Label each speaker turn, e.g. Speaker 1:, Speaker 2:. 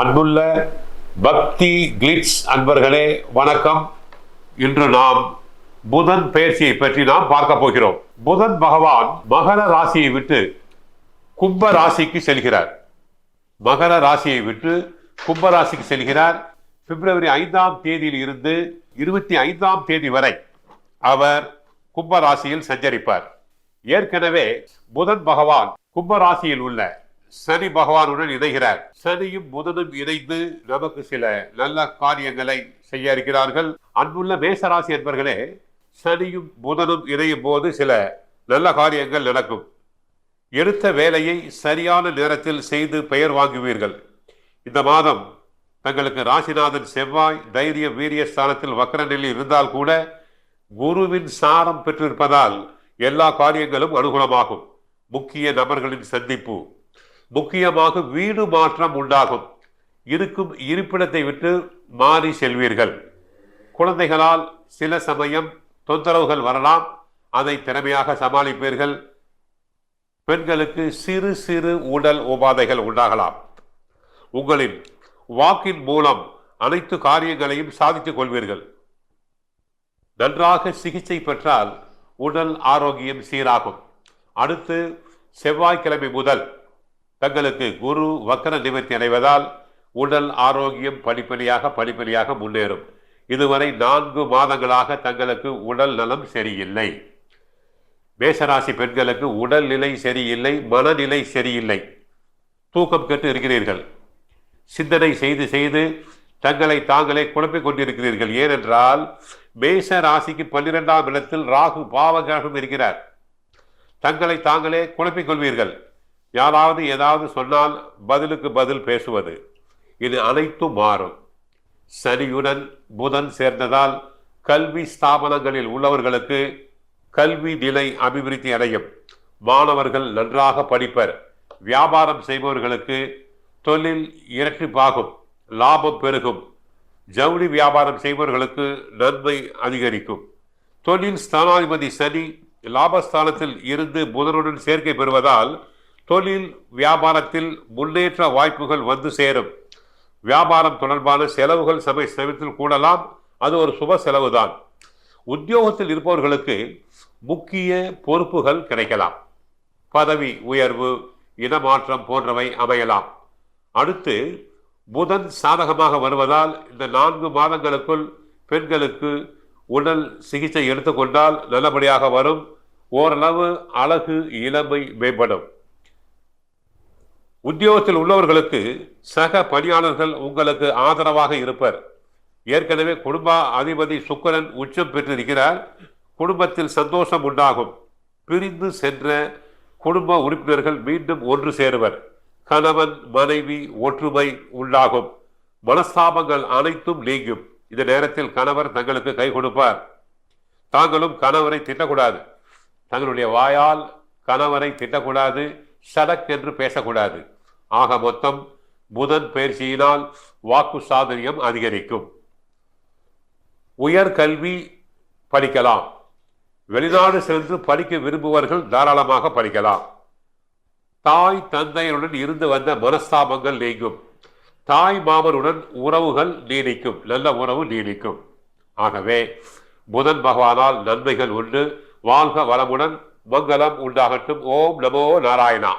Speaker 1: அன்புள்ள பக்தி கிளிட்ஸ் அன்பர்களே வணக்கம். இன்று நாம் புதன் பயிற்சியை பற்றி நாம் பார்க்க போகிறோம். புதன் பகவான் மகர ராசியை விட்டு கும்ப ராசிக்கு செல்கிறார். மகர ராசியை விட்டு கும்ப ராசிக்கு செல்கிறார். பிப்ரவரி ஐந்தாம் தேதியில் இருந்து இருபத்தி ஐந்தாம் தேதி வரை அவர் கும்ப ராசியில் சஞ்சரிப்பார். ஏற்கனவே புதன் பகவான் கும்ப ராசியில் உள்ள சனி பகவானுடன் இணைகிறார். சனியும் புதனும் இணைந்து நமக்கு சில நல்ல காரியங்களை செய்ய இருக்கிறார்கள். அன்புள்ள மேசராசி என்பர்களே சனியும் புதனும் இணையும் போது சில நல்ல காரியங்கள் நடக்கும். எடுத்த வேலையை சரியான நேரத்தில் செய்து பெயர் வாங்குவீர்கள். இந்த மாதம் தங்களுக்கு ராசிநாதன் செவ்வாய் தைரிய வீரிய ஸ்தானத்தில் வக்கர நிலையில் இருந்தால் கூட குருவின் சாரம் பெற்றிருப்பதால் எல்லா காரியங்களும் அனுகூலமாகும். முக்கிய நபர்களின் சந்திப்பு. முக்கியமாக வீடு மாற்றம் உண்டாகும். இருக்கும் இருப்பிடத்தை விட்டு மாறி செல்வீர்கள். குழந்தைகளால் சில சமயம் தொந்தரவுகள் வரலாம். அதை திறமையாக சமாளிப்பீர்கள். பெண்களுக்கு சிறு சிறு உடல் உபாதைகள் உண்டாகலாம். உங்களின் வாக்கின் மூலம் அனைத்து காரியங்களையும் சாதித்துக் கொள்வீர்கள். நன்றாக சிகிச்சை பெற்றால் உடல் ஆரோக்கியம் சீராகும். அடுத்து செவ்வாய்க்கிழமை முதல் தங்களுக்கு குரு வக்கர நிவர்த்தி அடைவதால் உடல் ஆரோக்கியம் படிப்படியாக படிப்படியாக முன்னேறும். இதுவரை நான்கு மாதங்களாக தங்களுக்கு உடல் நலம் சரியில்லை. மேசராசி பெண்களுக்கு உடல்நிலை சரியில்லை மனநிலை சரியில்லை. தூக்கம் கெட்டு இருக்கிறீர்கள். சிந்தனை செய்து செய்து தங்களை தாங்களே குழப்பிக் கொண்டிருக்கிறீர்கள். ஏனென்றால் மேச ராசிக்கு பன்னிரெண்டாம் இடத்தில் ராகு பாவகிரகம் இருக்கிறார். தங்களை தாங்களே குழப்பிக் கொள்வீர்கள். யாராவது ஏதாவது சொன்னால் பதிலுக்கு பதில் பேசுவது. இது அனைத்தும் மாறும். சனியுடன் புதன் சேர்ந்ததால் கல்வி ஸ்தாபனங்களில் உள்ளவர்களுக்கு கல்வி நிலை அபிவிருத்தி அடையும். மாணவர்கள் நன்றாக படிப்பர். வியாபாரம் செய்பவர்களுக்கு தொழில் இரட்டிப்பாகும் லாபம் பெருகும். ஜவுளி வியாபாரம் செய்பவர்களுக்கு நன்மை அதிகரிக்கும். தொழில் ஸ்தானாதிபதி சனி லாபஸ்தானத்தில் இருந்து புதனுடன் சேர்க்கை பெறுவதால் தொழில் வியாபாரத்தில் முன்னேற்ற வாய்ப்புகள் வந்து சேரும். வியாபாரம் தொடர்பான செலவுகள் சபை சமயத்தில் கூடலாம். அது ஒரு சுப செலவுதான். உத்தியோகத்தில் இருப்பவர்களுக்கு முக்கிய பொறுப்புகள் கிடைக்கலாம். பதவி உயர்வு இனமாற்றம் போன்றவை அமையலாம். அடுத்து புதன் சாதகமாக வருவதால் இந்த நான்கு மாதங்களுக்குள் பெண்களுக்கு உடல் சிகிச்சை எடுத்துக்கொண்டால் நல்லபடியாக வரும். ஓரளவு அழகு இளமை மேம்படும். உத்தியோகத்தில் உள்ளவர்களுக்கு சக பணியாளர்கள் உங்களுக்கு ஆதரவாக இருப்பர். ஏற்கனவே குடும்ப அதிபதி சுக்கரன் உச்சம் பெற்றிருக்கிறார். குடும்பத்தில் சந்தோஷம் உண்டாகும். பிரிந்து சென்ற குடும்ப உறுப்பினர்கள் மீண்டும் ஒன்று சேருவர். கணவன் மனைவி ஒற்றுமை உண்டாகும். மனஸ்தாபங்கள் அனைத்தும் நீங்கும். இந்த நேரத்தில் கணவர் தங்களுக்கு கை கொடுப்பார். தாங்களும் கணவரை திட்டக்கூடாது. தங்களுடைய வாயால் கணவரை திட்டக்கூடாது. சடக் என்று பேசக்கூடாது. ஆக மொத்தம் புதன் பயிற்சியினால் வாக்கு சாதுரியம் அதிகரிக்கும். உயர்கல்வி படிக்கலாம். வெளிநாடு சென்று படிக்க விரும்புவர்கள் தாராளமாக படிக்கலாம். தாய் தந்தையருடன் இருந்து வந்த மனஸ்தாபங்கள் நீங்கும். தாய் மாமனுடன் உறவுகள் நீடிக்கும். நல்ல உறவு நீடிக்கும். ஆகவே புதன் பகவானால் நன்மைகள் உண்டு. வாழ்க வளமுடன். மங்களம் உண்டாகட்டும். ஓம் நமோ நாராயணா.